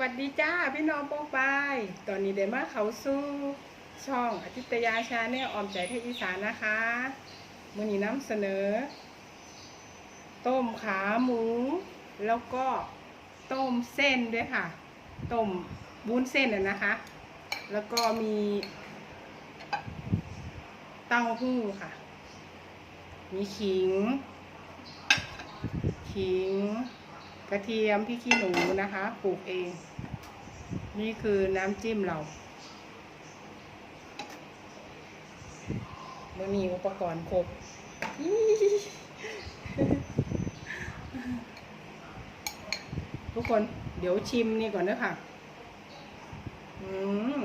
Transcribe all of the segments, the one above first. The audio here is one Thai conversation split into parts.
วัสดีจ้าพี่น้องโป๊กปายตอนนี้เดมาเขาสู้ช่องอาทิตยาชาแนลออมใจเทศอีสานนะคะมือนี้นำเสนอ ต้มขาหมู แล้วก็ต้มเส้นด้วยค่ะ ต้มบุ้นเส้นน่ะนะคะ แล้วก็มีเต้าหู้ค่ะ มีขิง ขิง กระเทียมพริกขี้หนูนะคะ ปลูกเอง นี่คือน้ำจิ้มเราเมื่อมีอุปกรณ์ครบทุกคนเดี๋ยวชิมนี่ก่อนนะค่ะ อืม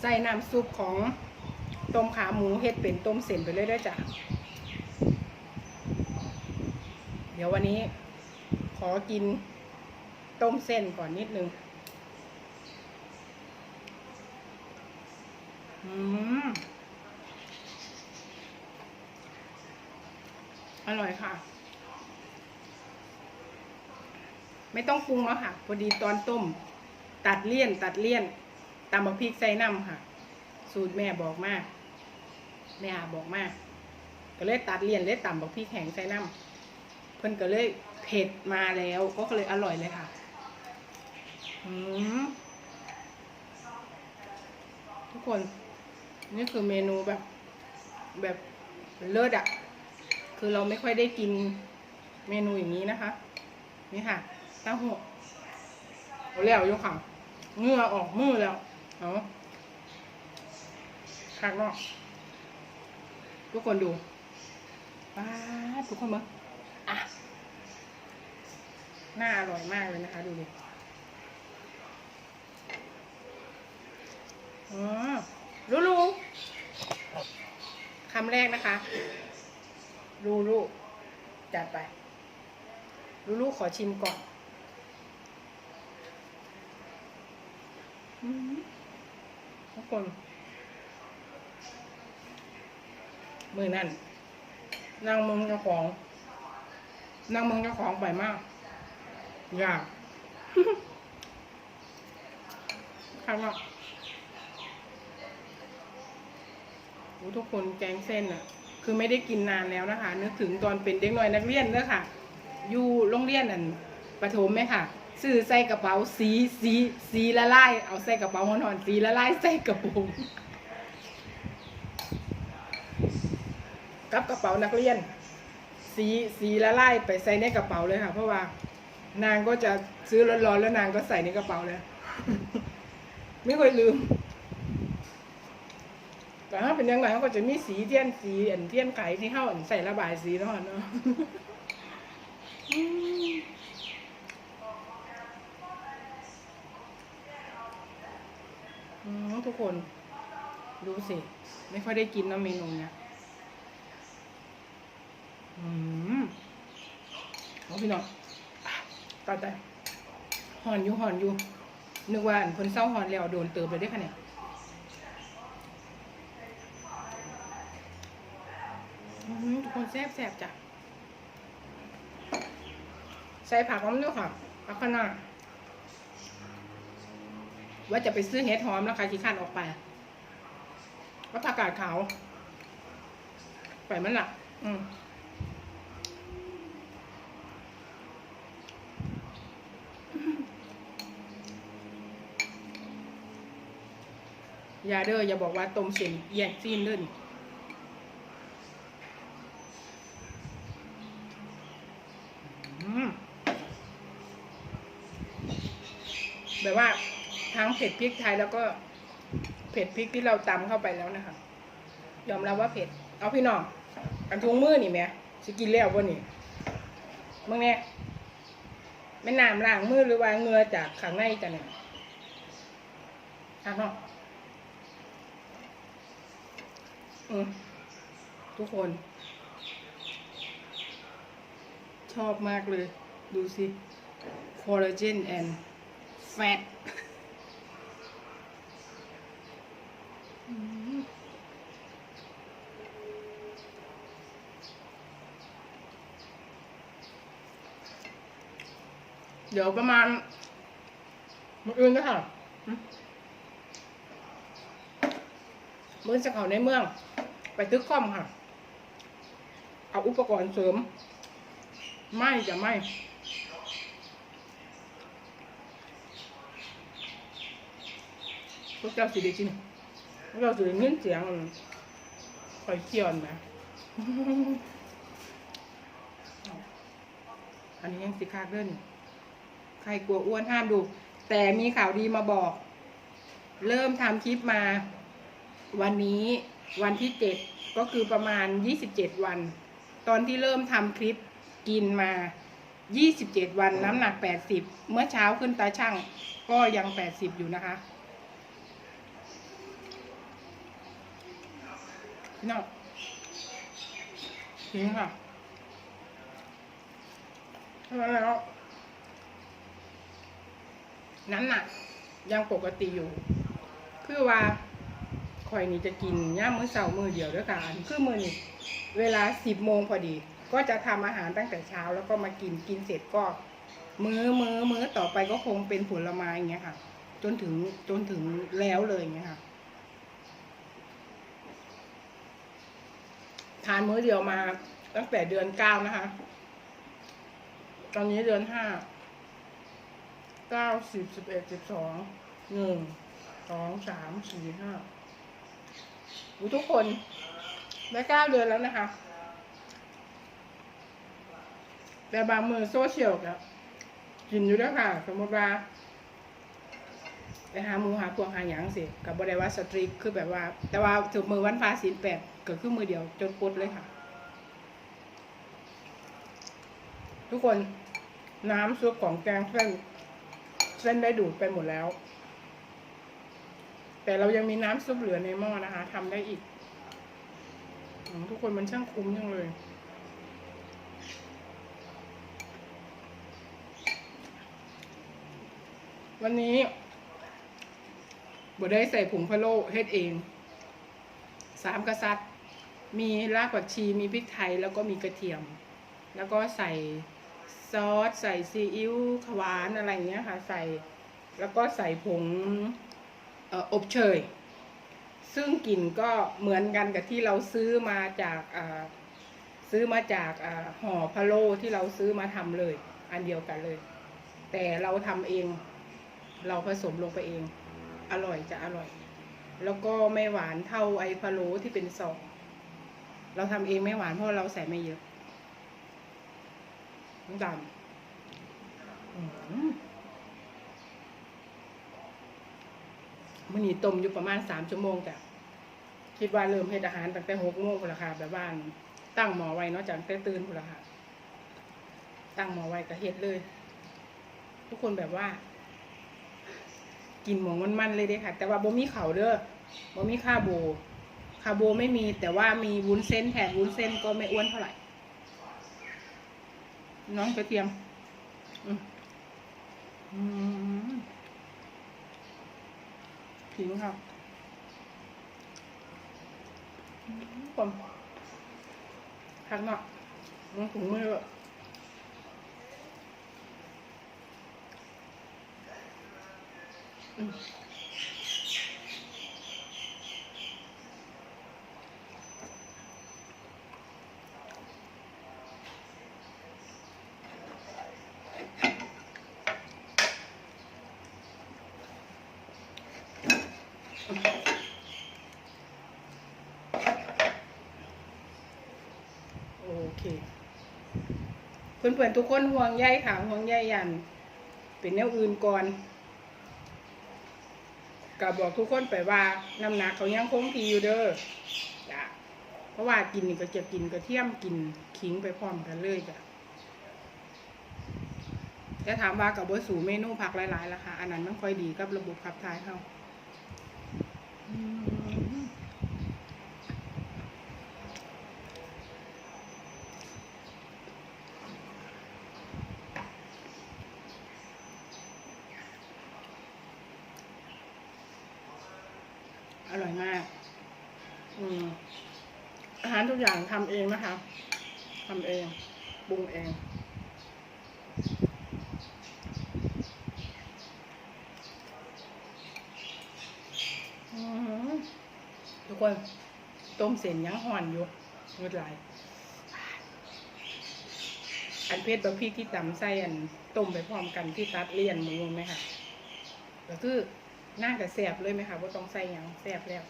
ใส่น้ำซุปของต้มขาหมูเห็ดเป็นต้มเส้นไปเลยด้วยจ้ะ เดี๋ยววันนี้ ขอกินต้มเส้นก่อนนิดนึง อืม อร่อยค่ะ ไม่ต้องปรุงแล้วค่ะ พอดีตอนต้ม ตัดเลี่ยน ตัดเลี่ยนตำบักพริกใส่น้ำค่ะ สูตรแม่บอกมาก แม่อาบอกมาก ก็เลยตัดเลี่ยนเลยตำบักพริกแห้งใส่น้ำเพิ่นก็เลย เผ็ดมาแล้วก็เลยอร่อยเลยค่ะทุกคน นี่คือเมนูแบบ แบบเลิศอะคือเราไม่ค่อยได้กินเมนูอย่างนี้นะคะ นี่ค่ะเต้าหู้เอาแล้วยกค่ะเหงื่อออกมือแล้วเอาข้างนอก ทุกคนดูป้าทุกคนมาอะ น่าอร่อยมากเลยนะคะ ดูดิอ๋อลูลูคำแรกนะคะ ลูลูจัดไป ลูลูขอชิมก่อนอืมทุกคนมือนั่นนั่งมึงเจ้าของนั่งมึงเจ้าของไปมาก ยากข้างนอกโอ้ทุกคนแกงเส้นอะ คือไม่ได้กินนานแล้วนะคะ นึกถึงตอนเป็นเด็กน้อยนักเรียนเด้อค่ะ อยู่โรงเรียนนั่นประถมไหมค่ะซื้อใส่กระเป๋าสีสีสีละลายเอาใส่กระเป๋าหอนๆสีละลายใส่กระโปรงกับกระเป๋านักเรียน สีสีละลายไปใส่ในกระเป๋าเลยค่ะ เพราะว่า นางก็จะซื้อร้อนๆแล้วนางก็ใส่ในกระเป๋าเลยไม่เคยลืม แต่ถ้าเป็นยังไงเขาก็จะมีสีเทียนสีอันเทียนไขที่เข้าอันใส่ระบายสีเนาะเนาะทุกคนดูสิ ไม่ค่อยได้กินนะเมนูเนี้ยอืมเอาพี่น้อง ตัดได้หอนอยู่หอนอยู่นึกว่าอันคนเศร้าหอนแล้วโดนเติบเลยได้อค่ะเนี่ยทุกคนแซ่บแซ่บจ้ะ ใส่ผักหอมด้วยค่ะผักคะน้าว่าจะไปซื้อเห็ดหอมแล้วค่ะขี้ข้านออกไปก็ผักกาดขาว ไปมันละอืม ย่าเด้ออย่าบอกว่าต้มเส้นแยกซีนเด้อนี่แบบว่าทั้งเผ็ดพริกไทยแล้วก็เผ็ดพริกที่เราตำเข้าไปแล้วนะคะ ยอมรับว่าเผ็ด เอาพี่น้องอันทุงมือนี่แหม่สิกินแล้วบ่นี่มึงเนี่ยไม่น้ำล้างมือหรือว่าเงือจากข้างในจ้ะเนี่ยข้างนอกอืม ทุกคน ชอบมากเลย ดูสิ collagen and fat เดี๋ยวประมาณมืออื่นก็ค่ะอืมมือจะเขาในเมือง ไปตึกคอมค่ะ เอาอุปกรณ์เสริม ไม่จะไม่พวกเจ้าสิได้กินพวกเจ้าสิได้เงินเสียงคอยเคี่ยนนะอันนี้ยังสิคาเด้นใครกลัวอ้วนห้ามดู แต่มีข่าวดีมาบอก เริ่มทำคลิปมา วันนี้ วันที่เจ็ดก็คือประมาณยี่สิบเจ็ดวัน ตอนที่เริ่มทำคลิปกินมายี่สิบเจ็ดวันน้ำหนักแปดสิบเมื่อเช้าขึ้นตาช่างก็ยังแปดสิบอยู่นะคะเนาะทิ้งค่ะแล้วน้ำหนักยังปกติอยู่ คือว่า ข่อยนี่จะกินย่ามมื้อเสาร์มื้อเดียวด้วยกันคือมื้อนี้เวลาสิบโมงพอดี ก็จะทำอาหารตั้งแต่เช้า แล้วก็มากินกินเสร็จก็ มื้อมื้อมื้อต่อไปก็คงเป็นผลไม้อย่างเงี้ยค่ะ จนถึงจนถึงแล้วเลยอย่างเงี้ยค่ะทานมื้อเดียวมาตั้งแต่เดือนเก้านะคะ ตอนนี้เดือนห้าเก้าสิบสิบเอ็ดสิบสองหนึ่งสองสามสี่ห้า อุ๊ยทุกคนได้เก้าเดือนแล้วนะคะ แต่บางมือโซเชียลกับกินอยู่แล้วค่ะ สมมติว่าไปหาหมูหาพวงหาหยังสิกับบริวาสตรีคือแบบว่า แต่ว่าถึงมือวันพาศีลแปดเกิดขึ้นมือเดียว จนปุ๊ดเลยค่ะ ทุกคนน้ำซุปของแกงเส้นเส้นได้ดูดไปหมดแล้ว แต่เรายังมีน้ำซุปเหลือในหม้อนะคะทำได้อีกอทุกคนมันช่างคุ้มจังเลยวันนี้บดได้ใส่ผงพะโล้เฮ็ดเอง สามกษัตริย์ มีรากผักชี มีพริกไทย แล้วก็มีกระเทียม แล้วก็ใส่ซอส ใส่ซีอิ๊วขวานอะไรเงี้ยค่ะ ใส่ แล้วก็ใส่ผง อบเชย ซึ่งกลิ่นก็เหมือนกันกับที่เราซื้อมาจากซื้อมาจากห่อพะโล้ที่เราซื้อมาทำเลย อันเดียวกันเลย แต่เราทำเอง เราผสมลงไปเอง อร่อยจะอร่อย แล้วก็ไม่หวานเท่าไอ้พะโล้ที่เป็นซองเราทำเองไม่หวานเพราะเราใส่ไม่เยอะน้ำดำ มมันนี่ต้มอยู่ประมาณสามชั่วโมงจ้ะคิดว่าเริ่มเฮ็ดอาหารตั้งแต่หกโมงพุ่นละค่ะแบบบ้านตั้งหมอไว้เนาะจากแต่ตื่นพุ่นละค่ะ ตั้งหมอไว้ก็เฮ็ดเลย ทุกคนแบบว่า กินหมองมันๆเลยเด้ค่ะ แต่ว่าบ่มีเขาเด้อบ่มีข้าโบข้าโบไม่มีแต่ว่ามีวุ้นเส้นแทนวุ้นเส้นก็ไม่อ้วนเท่าไหร่ น้องกระเทียม อืม ขิงค่ะผมหักหนักมันถุงมือแบอืมโอเค เพื่อนๆทุกคนห่วงใยค่ะห่วงใยยัน เป็นแนวอื่นก่อนก็บอกทุกคนไปว่าน้ำหนักเขายังคงที่อยู่เด้อจ้ะเพราะว่ากินนี่ก็จะกินกระเทียมกินขิงไปพร้อมกันเลยจ้ะจะถามว่ากับว่าสู่เมนูผักหลายๆราคาอันนั้นมันค่อยดีกับระบบขับถ่ายเขาอืม อร่อยมาก อืมอาหารทุกอย่างทำเองนะคะทำเองปรุงเองอทุกคนต้มเส้นยังห่อนอยู่งดไหลอันเพชรบะพี่ที่ตำใส่อันต้มไปพร้อมกันที่ตัดเลี่ยนมือไหมคะก็คือ น่าจะแซ่บเลยไหมคะว่าต้องใส่ยังแซ่บแล้ว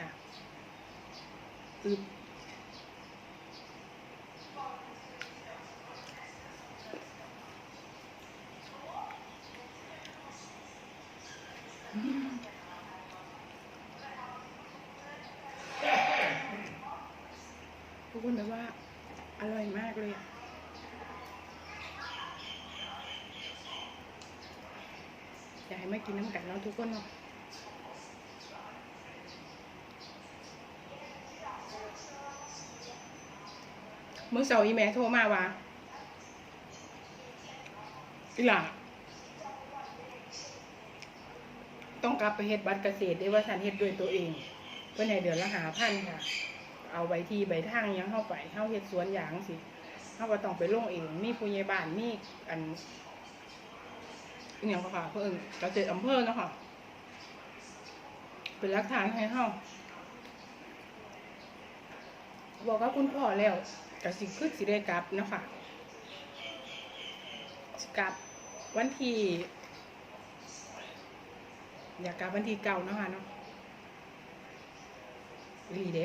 นะอึบทุกคนแบบว่าอร่อยมากเลยอะ อยากให้มากินน้ำกันเนาะทุกคนเนาะเมื่อเสาร์อีแม่โทรมาว่าอีหล่ะต้องกลับไปเฮ็ดบัตรเกษตรได้ว่าฉันเฮ็ดด้วยตัวเองเพื่อในเดือนละหาพันค่ะ เอาใบที่ใบทางยังเข้าไปเข้าเฮ็ดสวนยางสิเขาก็ต้องไปลงเอง มีผู้ใหญ่บ้านมีอัน อหย่างค่ะเพิ่นเกษตรอำเภอเนาะค่ะ เป็นหลักฐานให้เฮาบอกว่าคุณพ่อแล้วก็สิคือสิได้กลับเนาะค่ะกลับวันที่อยากกลับวันที่เก่าเนาะค่ะเนาะอีหลีเด้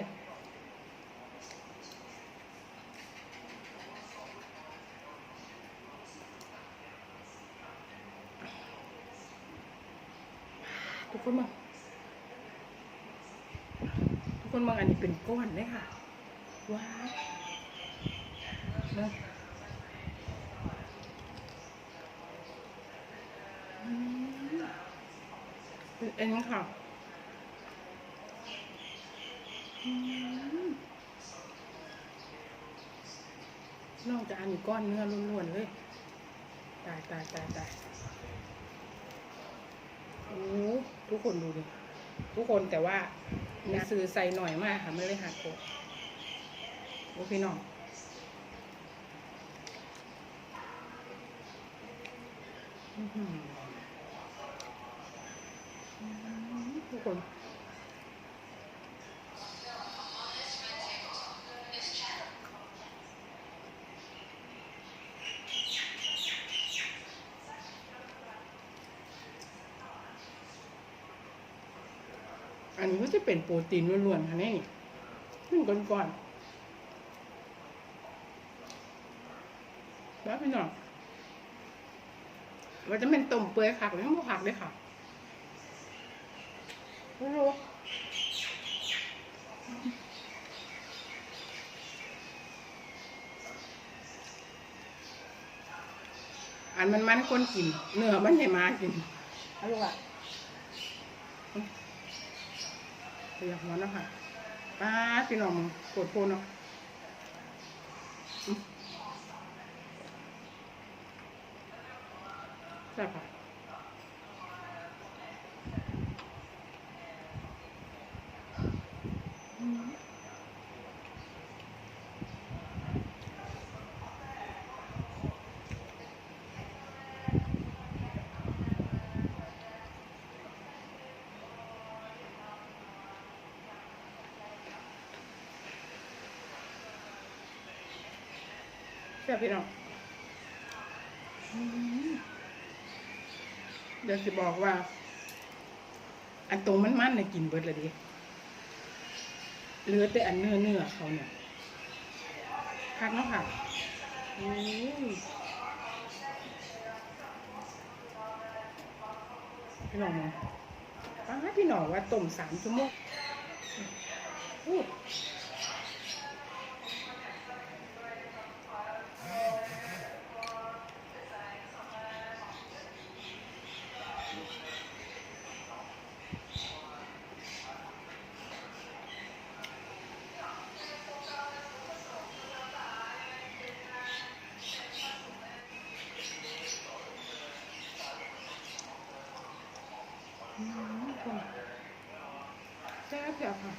กคนมองทุกคนมองอันนี้เป็นก้อนเลยค่ะ ว้าวเนอะเป็นอันค่ะนอกจากอันนี้ก้อนเนื้อล้วนๆเลย ตายตายตายตายโอ้ ทุกคนดูดิทุกคนแต่ว่าในซื้อใส่หน่อยมากค่ะไม่เลยหักโคโอ้พี่น้องทุกคน อันจะเป็นโปรตีนล้วนๆค่ะนี่นึ่งก่อนๆแล้วพี่น้องว่าจะเป็นต้มเปื่อยผักหรือไม่ผักเลยค่ะไม่รู้อันมันมันคนกินเนื้อมันใหญ่มากินอาลูกอะ เรียกหัวเนาะค่ะป้าพี่น้องมึงปวดโพนเนาะใช่ค่ะ ซ่บพี่น้องอืมเดี๋ยวสิบอกว่า อันตรงมันมันเนี่ยกินเบิดเลยดิเหลือแต่อันเนื้อเนื้อเขาเนี่ยพักเนาะค่ะอืมพี่น้องมองป้าดพี่น้องว่าต้มสามชั่วโมงอู้อื แซ่บแซ่บค่ะ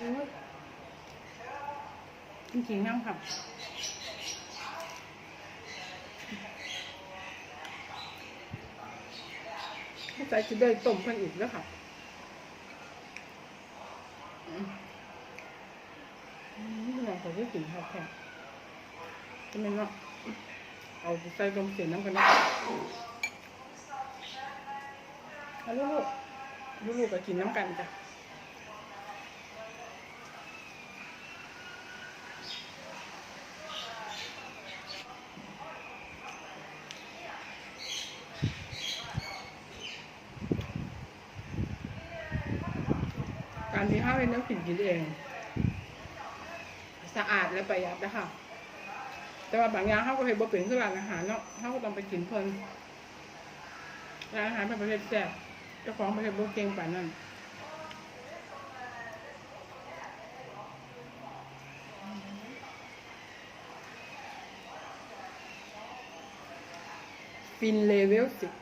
อ้ยจริงๆนั่งค่ะใจจะได้ต้มเพิ่นอีกแล้วค่ะอืมอืมเราขอที่กินครับแค่ ก็ไม่เนาะเอาใส่ลมเสียน้ำกันนะเอาลูกๆลูกๆก็กินน้ำกันจ้ะ การที่ห้าเป็นน้ำกินกินเอง สะอาดและประหยัดนะคะ แต่ว่าบางอย่างเขาก็เห็นบ่เป็นคือร้านอาหารเนาะเขาก็ต้องไปกินเพลินร้านอาหารเป็นประเภทแซ่บเจ้าของประเภทบ่เก่งป่านนั้นฟินเลเวลสิบ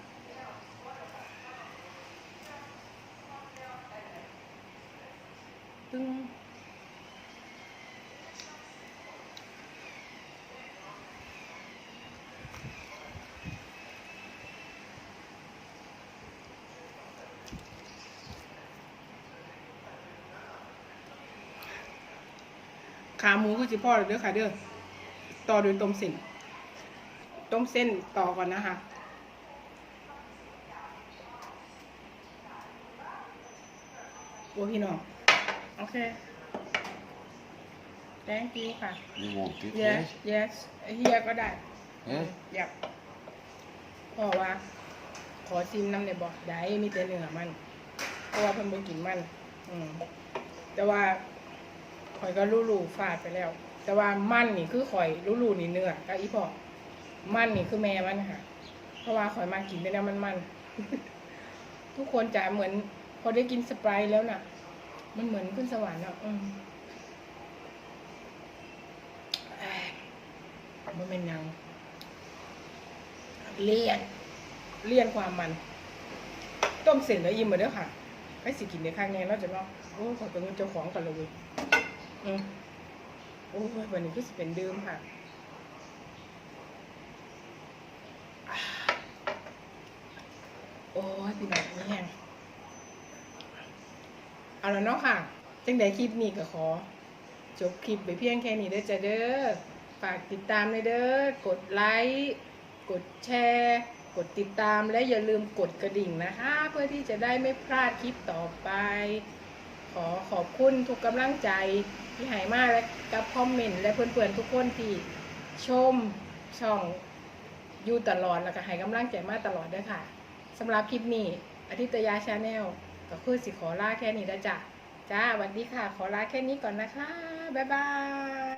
ตึ้ง ขาหมูคือจิพ่อเลยเด้อค่ะเด้อต่อด้วยต้มเส้น ต้มเส้นต่อก่อนนะคะโอ้พี่น้องโอเค thank you ค่ะ You want it? yes yes เฮียก็ได้ Huh? อยากพ่อว่า ขอซิมน้ำในบอกได้มีแต่เนื้อมัน เพราะว่าเพิ่นบ่กินมัน อืมแต่ว่า ข่อยก็รู้ๆฟาดไปแล้ว แต่ว่ามันนี่คือข่อยรู้ๆนี่เนื้อกับอีพ่อมันนี่คือแม่มันค่ะ เพราะว่าข่อยมากินไปแล้วมันมันทุกคนจะเหมือน พอได้กินสไปร์แล้วน่ะ มันเหมือนขึ้นสวรรค์อะอืมเอ้ยมันเป็นยังเลี่ยนเลี่ยนความมัน ต้มเสร็จแล้วยิ้มมาเด้อค่ะให้สิกินในข้างแน่นอกจากว่าโอ้ขอเป็นเจ้าของกันเลย อืมโอ้ยวันนี้ก็สิเป็นดื่มค่ะโอ้ยพี่น้องนี่แห้งเอาล้วเนาะค่ะ จังใดคลิปนี้ก็ขอ จบคลิปไปเพียงแค่นี้เด้อจ้ะเด้อ ฝากติดตามเลยเด้อ กดไลค์ กดแชร์ กดติดตามและอย่าลืมกดกระดิ่งนะคะ เพื่อที่จะได้ไม่พลาดคลิปต่อไป ขอขอบคุณทุกกำลังใจที่หายมากและกับคอมเมนต์และเพื่อนๆทุกคนที่ชมช่องอยู่ตลอดแล้วก็ให้กำลังใจมาตลอดด้วยค่ะสำหรับคลิปนี้อาทิตยาชาแนลก็คือสิขอลาแค่นี้แล้จ้ะจ้าสวัสดีค่ะ ขอลาแค่นี้ก่อนนะคะ บ๊ายบาย